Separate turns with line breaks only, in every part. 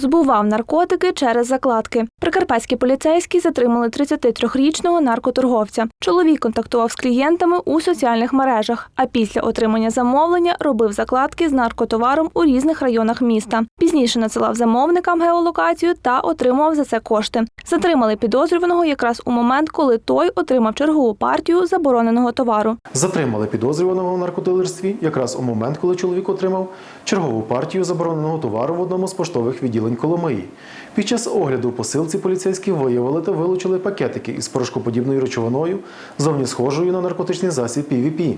Збував наркотики через закладки. Прикарпатські поліцейські затримали 33-річного наркоторговця. Чоловік контактував з клієнтами у соціальних мережах, а після отримання замовлення робив закладки з наркотоваром у різних районах міста. Пізніше надсилав замовникам геолокацію та отримував за це кошти. Затримали підозрюваного якраз у момент, коли той отримав чергову партію забороненого товару.
Затримали підозрюваного в наркодилерстві якраз у момент, коли чоловік отримав чергову партію забороненого товару в одному з поштових відділень Коломиї. Під час огляду посилці поліцейські виявили та вилучили пакетики із порошкоподібною речовиною, зовні схожою на наркотичний засіб PVP.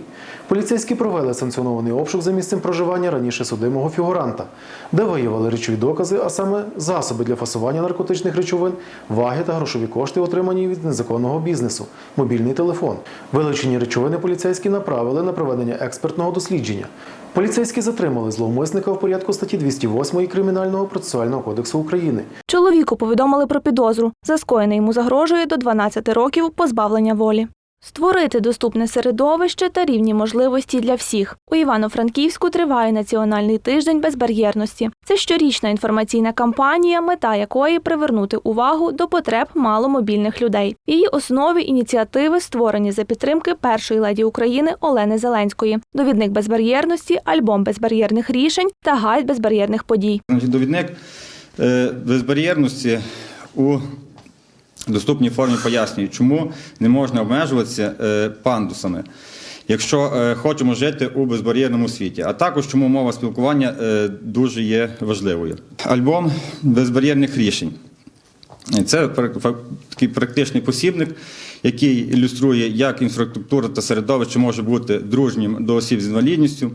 Поліцейські провели санкціонований обшук за місцем проживання раніше судимого фігуранта, де виявили речові докази, а саме засоби для фасування наркотичних речовин, ваги та грошові кошти, отримані від незаконного бізнесу, мобільний телефон. Вилучені речовини поліцейські направили на проведення експертного дослідження. Поліцейські затримали зловмисника в порядку статті 208 Кримінального процесуального кодексу України.
Чоловіку повідомили про підозру. За скоєне йому загрожує до 12 років позбавлення волі. Створити доступне середовище та рівні можливості для всіх. У Івано-Франківську триває національний тиждень безбар'єрності. Це щорічна інформаційна кампанія, мета якої привернути увагу до потреб маломобільних людей. Її основі ініціативи створені за підтримки першої леді України Олени Зеленської, довідник безбар'єрності, альбом безбар'єрних рішень та гайд безбар'єрних подій.
Довідник е, безбар'єрності у доступній формі пояснює, чому не можна обмежуватися е, пандусами, якщо е, хочемо жити у безбар'єрному світі, а також чому мова спілкування е, дуже є важливою. Альбом безбар'єрних рішень. Це такий практичний посібник, який ілюструє, як інфраструктура та середовище може бути дружнім до осіб з інвалідністю,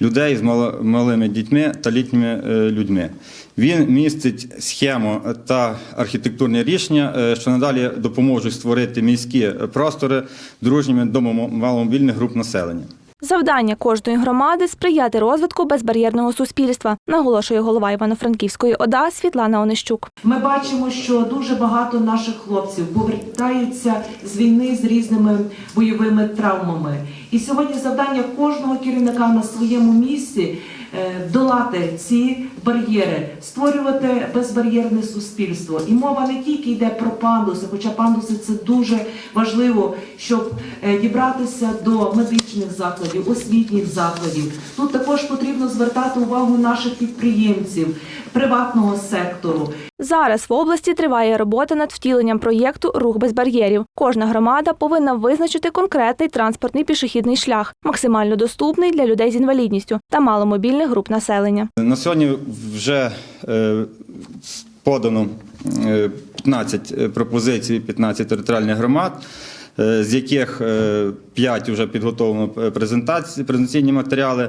людей з малими дітьми та літніми е, людьми. Він містить схему та архітектурні рішення, е, що надалі допоможуть створити міські простори дружніми до маломобільних груп населення.
Завдання кожної громади сприяти розвитку безбар'єрного суспільства, наголошує голова Івано-Франківської ОДА Світлана Онищук.
Ми бачимо, що дуже багато наших хлопців повертаються з війни з різними бойовими травмами. І сьогодні завдання кожного керівника на своєму місці е, долати ці бар'єри, створювати безбар'єрне суспільство. І мова не тільки йде про пандуси, хоча пандуси це дуже важливо, щоб е, дібратися до медичних закладів, освітніх закладів. Тут також потрібно звертати увагу наших підприємців, приватного сектору.
Зараз в області триває робота над втіленням проєкту Рух без бар'єрів. Кожна громада повинна визначити конкретний транспортний пішохідний шлях, максимально доступний для людей з інвалідністю та маломобільних груп населення.
На сьогодні вже е, подано е, 15 пропозицій, 15 територіальних громад, е, з яких 5 вже підготовлено е, презентаційні матеріали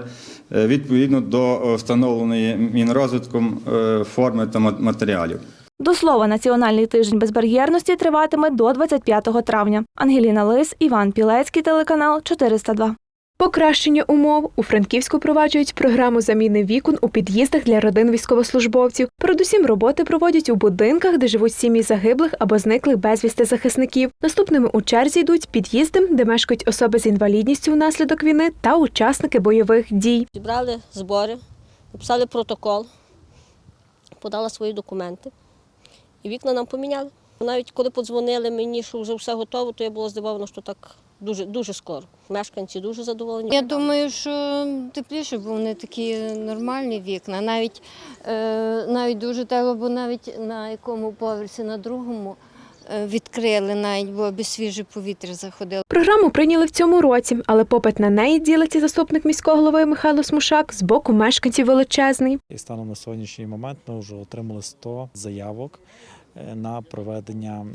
е, відповідно до встановленої Мінрозвитком е, форми та ма- матеріалів.
До слова, національний тиждень безбар'єрності триватиме до 25 травня. Ангеліна Лис, Іван Пілецький, телеканал 402.
Покращення умов у Франківську проваджують програму заміни вікон у під'їздах для родин військовослужбовців. Передусім роботи проводять у будинках, де живуть сім'ї загиблих або зниклих безвісти захисників. Наступними у черзі йдуть під'їзди, де мешкають особи з інвалідністю внаслідок війни та учасники бойових дій.
Зібрали збори, написали протокол, подала свої документи і вікна нам поміняли. Навіть коли подзвонили мені, що вже все готово, то я була здивована, що так дуже, дуже скоро. Мешканці дуже задоволені.
Я думаю, що тепліше, бо вони такі нормальні вікна. Навіть, е, навіть дуже тепло, бо навіть на якому поверсі, на другому е, відкрили, навіть бо без свіже повітря заходило.
Програму прийняли в цьому році, але попит на неї ділиться заступник міського голови Михайло Смушак з боку мешканців величезний.
І станом на сьогоднішній момент ми вже отримали 100 заявок на проведення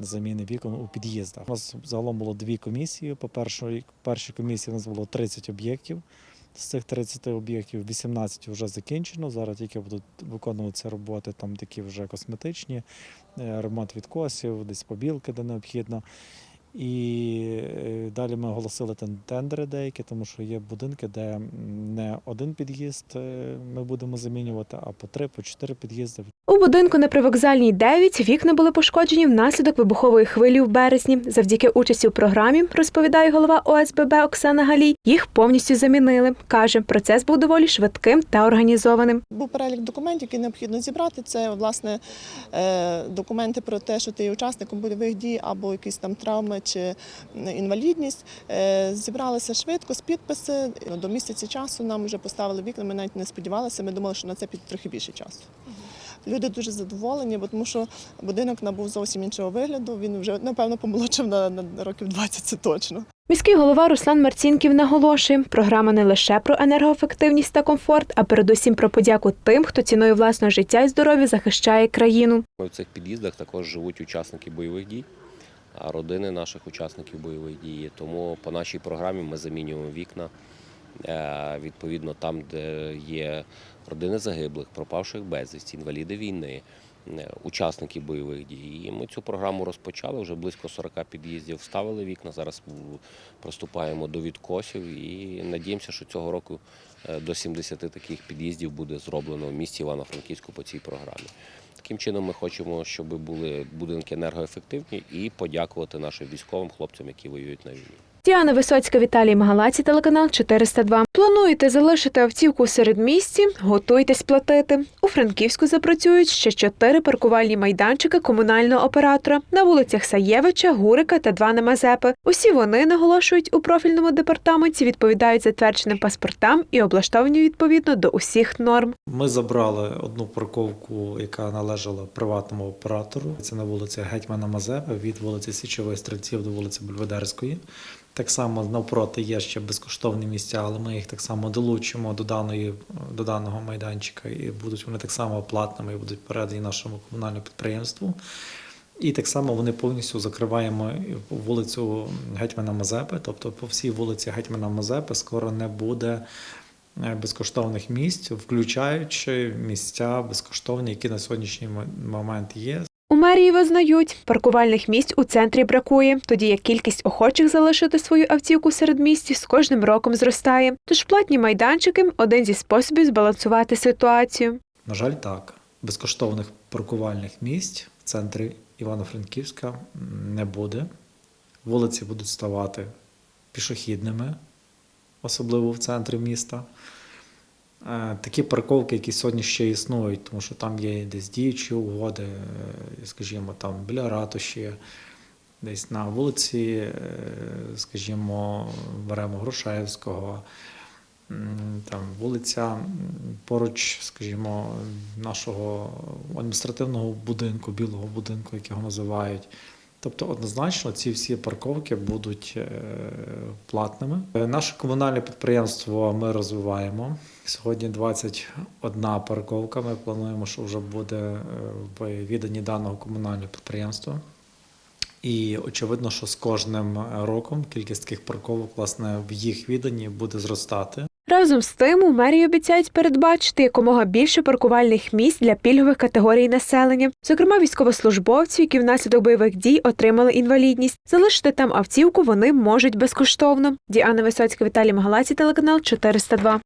заміни вікон у під'їздах. У нас загалом було дві комісії. По першій, першій комісії у нас було 30 об'єктів. З цих 30 об'єктів 18 вже закінчено. Зараз тільки будуть виконуватися роботи, там такі вже косметичні, е, ремонт відкосів, десь побілки, де необхідно. І е, далі ми оголосили тен- тендери деякі, тому що є будинки, де не один під'їзд е, ми будемо замінювати, а по три, по чотири під'їзди.
У будинку на привокзальній 9 вікна були пошкоджені внаслідок вибухової хвилі в березні. Завдяки участі у програмі, розповідає голова ОСББ Оксана Галій, їх повністю замінили. Каже, процес був доволі швидким та організованим.
Був перелік документів, які необхідно зібрати. Це власне е, документи про те, що ти є учасником бойових дій або якісь там травми чи інвалідність. Е, Зібралися швидко з підписи. Ну, До місяця часу нам вже поставили вікна. Ми навіть не сподівалися. Ми думали, що на це піде трохи більше часу. Люди дуже задоволені, бо тому що будинок набув зовсім іншого вигляду. Він вже напевно помолодшив на, на років 20, це точно.
Міський голова Руслан Марцінків наголошує, програма не лише про енергоефективність та комфорт, а передусім про подяку тим, хто ціною власного життя і здоров'я захищає країну.
В цих під'їздах також живуть учасники бойових дій, родини наших учасників бойових дій. Тому по нашій програмі ми замінюємо вікна е, відповідно там, де є родини загиблих, пропавших безвісті, інваліди війни, е, учасники бойових дій. І ми цю програму розпочали вже близько 40 під'їздів. Вставили вікна. Зараз приступаємо до відкосів і надіємося, що цього року е, до 70 таких під'їздів буде зроблено в місті Івано-Франківську по цій програмі. Таким чином, ми хочемо, щоб були будинки енергоефективні і подякувати нашим військовим хлопцям, які воюють на війні.
Діана Висоцька, Віталій Магалаці, телеканал 402. Плануєте залишити автівку у середмісті? Готуйтесь платити. У Франківську запрацюють ще чотири паркувальні майданчики комунального оператора на вулицях Саєвича, Гурика та два на Мазепи. Усі вони наголошують у профільному департаменті, відповідають затвердженим паспортам і облаштовані відповідно до усіх норм.
Ми забрали одну парковку, яка належала приватному оператору. Це на вулиці Гетьмана Мазепи від вулиці Січових Стрільців до вулиці Бельведерської. Так само навпроти є ще безкоштовні місця, але ми їх так само долучимо до даної до даного майданчика, і будуть вони так само платними і будуть передані нашому комунальному підприємству. І так само вони повністю закриваємо вулицю Гетьмана Мазепи, тобто по всій вулиці Гетьмана Мазепи скоро не буде е, безкоштовних місць, включаючи місця безкоштовні, які на сьогоднішній момент є.
Мерії визнають, паркувальних місць у центрі бракує, тоді як кількість охочих залишити свою автівку серед місті з кожним роком зростає. Тож платні майданчики один зі способів збалансувати ситуацію.
На жаль, так. Безкоштовних паркувальних місць в центрі Івано-Франківська не буде. Вулиці будуть ставати пішохідними, особливо в центрі міста. Е, Такі парковки, які сьогодні ще існують, тому що там є десь діючі угоди, е, скажімо, там біля ратуші, десь на вулиці, е, скажімо, беремо Грушевського, там вулиця поруч, скажімо, нашого адміністративного будинку, білого будинку, як його називають. Тобто, однозначно, ці всі парковки будуть платними. Наше комунальне підприємство ми розвиваємо. Сьогодні 21 парковка. Ми плануємо, що вже буде е, в відданні даного комунального підприємства. І очевидно, що з кожним роком кількість таких парковок, власне, в їх відданні буде зростати.
Разом з тим у мерії обіцяють передбачити якомога більше паркувальних місць для пільгових категорій населення, зокрема військовослужбовців, які внаслідок бойових дій отримали інвалідність. Залишити там автівку вони можуть безкоштовно. Діана Висоцька, Віталій Магалаці, телеканал 402.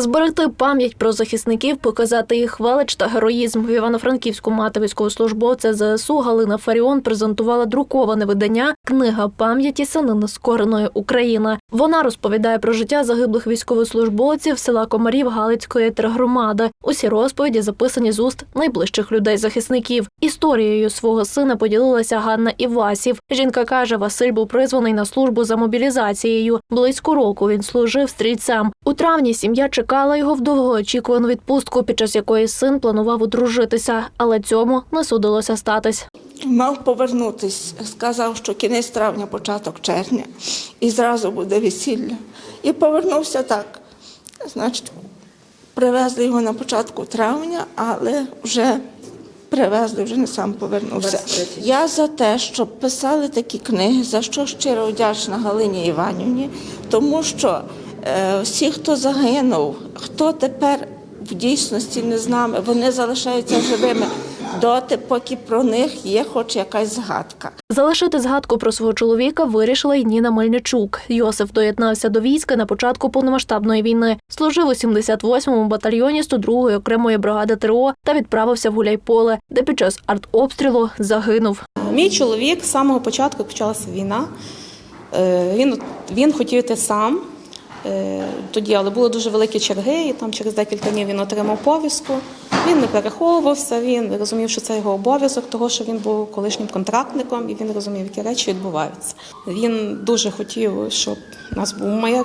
Зберегти пам'ять про захисників, показати їх велич та героїзм в Івано-Франківську мати військовослужбовця ЗСУ Галина Фаріон презентувала друковане видання Книга пам'яті сини нескореної України. Вона розповідає про життя загиблих військовослужбовців села Комарів Галицької тергромади. Усі розповіді записані з уст найближчих людей захисників. Історією свого сина поділилася Ганна Івасів. Жінка каже, Василь був призваний на службу за мобілізацією. Близько року він служив стрільцем. У травні сім'я чекала його в довгоочікувану відпустку, під час якої син планував одружитися, але цьому не судилося статись.
Мав повернутись, сказав, що кінець травня, початок червня, і зразу буде весілля. І повернувся так. Значить, привезли його на початку травня, але вже привезли, вже не сам повернувся. Я за те, щоб писали такі книги, за що щиро вдячна Галині Іванівні, тому що всі, хто загинув, хто тепер в дійсності не з нами, вони залишаються живими. доти, поки про них є хоч якась згадка.
Залишити згадку про свого чоловіка вирішила й Ніна Мельничук. Йосиф доєднався до війська на початку повномасштабної війни. Служив у 78-му батальйоні 102-ї окремої бригади ТРО та відправився в Гуляйполе, де під час артобстрілу загинув.
Мій чоловік з самого початку почалася війна. е, Він, він хотів йти сам е, тоді, але були дуже великі черги, і там через декілька днів він отримав повістку. Він не переховувався, він розумів, що це його обов'язок, того що він був колишнім контрактником, і він розумів, які речі відбуваються. Він дуже хотів, щоб у нас був. Е,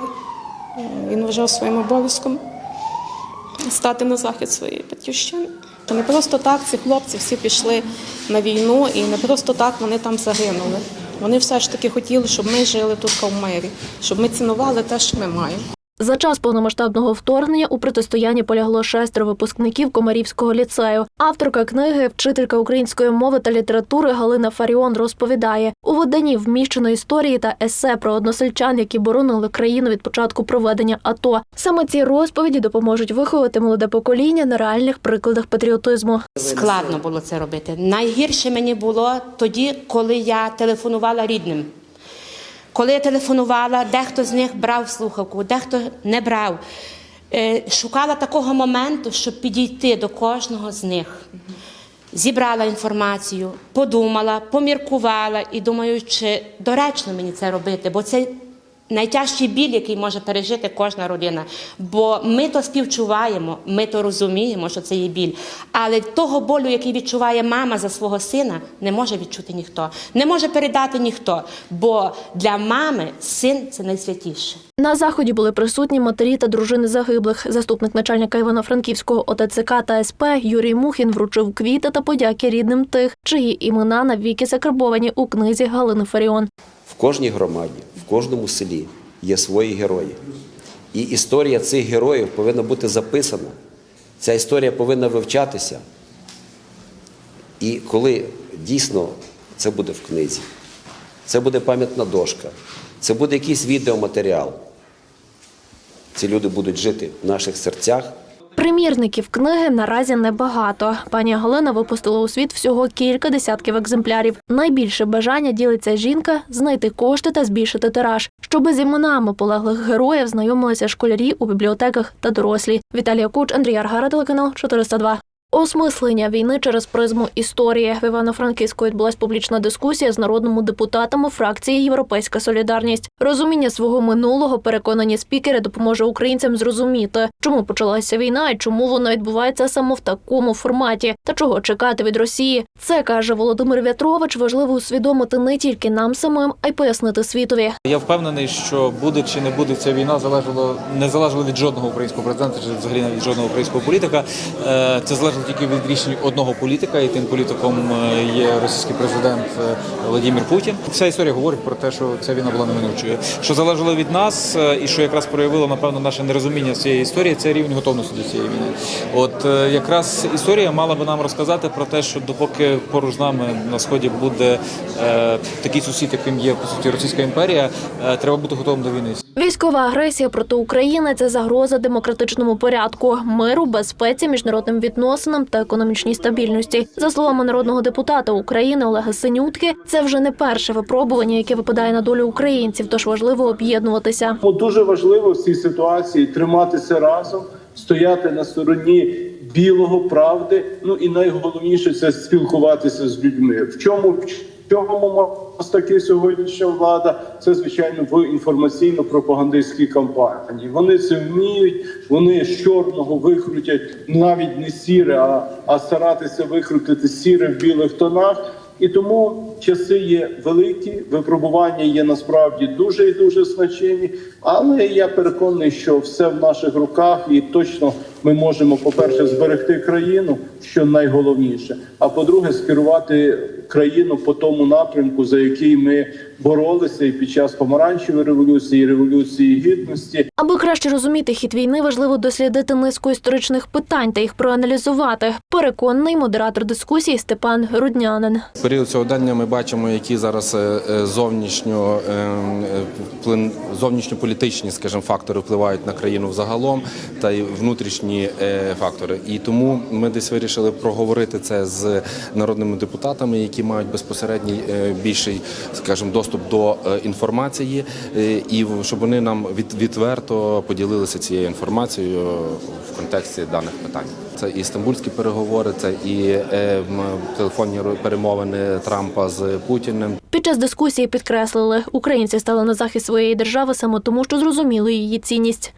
Він вважав своїм обов'язком стати на захист своєї батьківщини. Не просто так ці хлопці всі пішли на війну, і не просто так вони там загинули. Вони все ж таки хотіли, щоб ми жили тут в мирі, щоб ми цінували те, що ми маємо.
За час повномасштабного вторгнення у протистоянні полягло шестеро випускників Комарівського ліцею. Авторка книги, вчителька української мови та літератури Галина Фаріон розповідає, у виданні вміщено історії та есе про односельчан, які боронили країну від початку проведення АТО. Саме ці розповіді допоможуть виховати молоде покоління на реальних прикладах патріотизму.
Складно було це робити. Найгірше мені було тоді, коли я телефонувала рідним. Коли я телефонувала, дехто з них брав слухавку, дехто не брав. Е, Шукала такого моменту, щоб підійти до кожного з них. Зібрала інформацію, подумала, поміркувала і думаю, чи доречно мені це робити, бо це найтяжчий біль, який може пережити кожна родина. Бо ми то співчуваємо, ми то розуміємо, що це є біль. Але того болю, який відчуває мама за свого сина, не може відчути ніхто, не може передати ніхто. Бо для мами син це найсвятіше.
На заході були присутні матері та дружини загиблих. Заступник начальника Івано-Франківського ОТЦК та СП Юрій Мухін вручив квіти та подяки рідним тих, чиї імена навіки закарбовані у книзі Галини Фаріон.
Кожній громаді, в кожному селі є свої герої. І історія цих героїв повинна бути записана. Ця історія повинна вивчатися. І коли дійсно це буде в книзі, це буде пам'ятна дошка, це буде якийсь відеоматеріал. Ці люди будуть жити в наших серцях.
Примірників книги наразі небагато. Пані Галина випустила у світ всього кілька десятків екземплярів. Найбільше бажання ділиться жінка знайти кошти та збільшити тираж, щоби з іменами полеглих героїв знайомилися школярі у бібліотеках та дорослі. Віталія Куч, Андрій Аргара, телеканал 402. Осмислення війни через призму історії в Івано-Франківську відбулась публічна дискусія з народними депутатами фракції Європейська Солідарність. Розуміння свого минулого переконані спікери допоможе українцям зрозуміти, чому почалася війна і чому вона відбувається саме в такому форматі, та чого чекати від Росії. Це каже Володимир В'ятрович. Важливо усвідомити не тільки нам самим, а й пояснити світові.
Я впевнений, що буде чи не буде ця війна, залежало не залежало від жодного українського президента, чи взагалі навіть жодного українського політика. Е, Це залежало тільки від рішень одного політика, і тим політиком е, є російський президент е, Владимир Путін. Вся історія говорить про те, що ця війна була неминучою. Що залежало від нас, е, і що якраз проявило напевно наше нерозуміння цієї історії, це рівень готовності до цієї війни. От якраз історія мала би нам розказати про те, що допоки поруч з нами на сході буде е, такий сусід, яким є по суті Російська імперія, е, треба бути готовим до війни.
Військова агресія проти України це загроза демократичному порядку, миру, безпеці, міжнародним відносинам та економічній стабільності. За словами народного депутата України Олега Синютки, це вже не перше випробування, яке випадає на долю українців, тож важливо об'єднуватися.
Дуже важливо в цій ситуації триматися разом, стояти на стороні білого правди. Ну і найголовніше це спілкуватися з людьми. В чому чому таки сьогоднішня влада? Це звичайно в інформаційно-пропагандистській кампанії. Вони це вміють. Вони з чорного викрутять навіть не сіре, а, а старатися викрутити сіре в білих тонах. І тому часи є великі, випробування є насправді дуже і дуже значені. Але я переконаний, що все в наших руках, і точно ми можемо, по-перше, зберегти країну, що найголовніше. А по-друге, скерувати країну по тому напрямку, за який ми боролися і під час помаранчевої революції, і революції гідності.
Аби краще розуміти хід війни, важливо дослідити низку історичних питань та їх проаналізувати. Переконаний модератор дискусії Степан Руднянин.
В період сьогодення ми бачимо, які зараз е, е, зовнішньо е, зовнішньополітичні, скажімо, фактори впливають на країну взагалом, та й внутрішні зовнішні е, фактори. І тому ми десь вирішили проговорити це з народними депутатами, які мають безпосередній е, більший, скажімо, доступ до е, інформації, і щоб вони нам від, відверто поділилися цією інформацією в контексті даних питань. Це і стамбульські переговори, це і телефонні перемовини Трампа з Путіним.
Під час дискусії підкреслили, українці стали на захист своєї держави саме тому, що зрозуміли її цінність.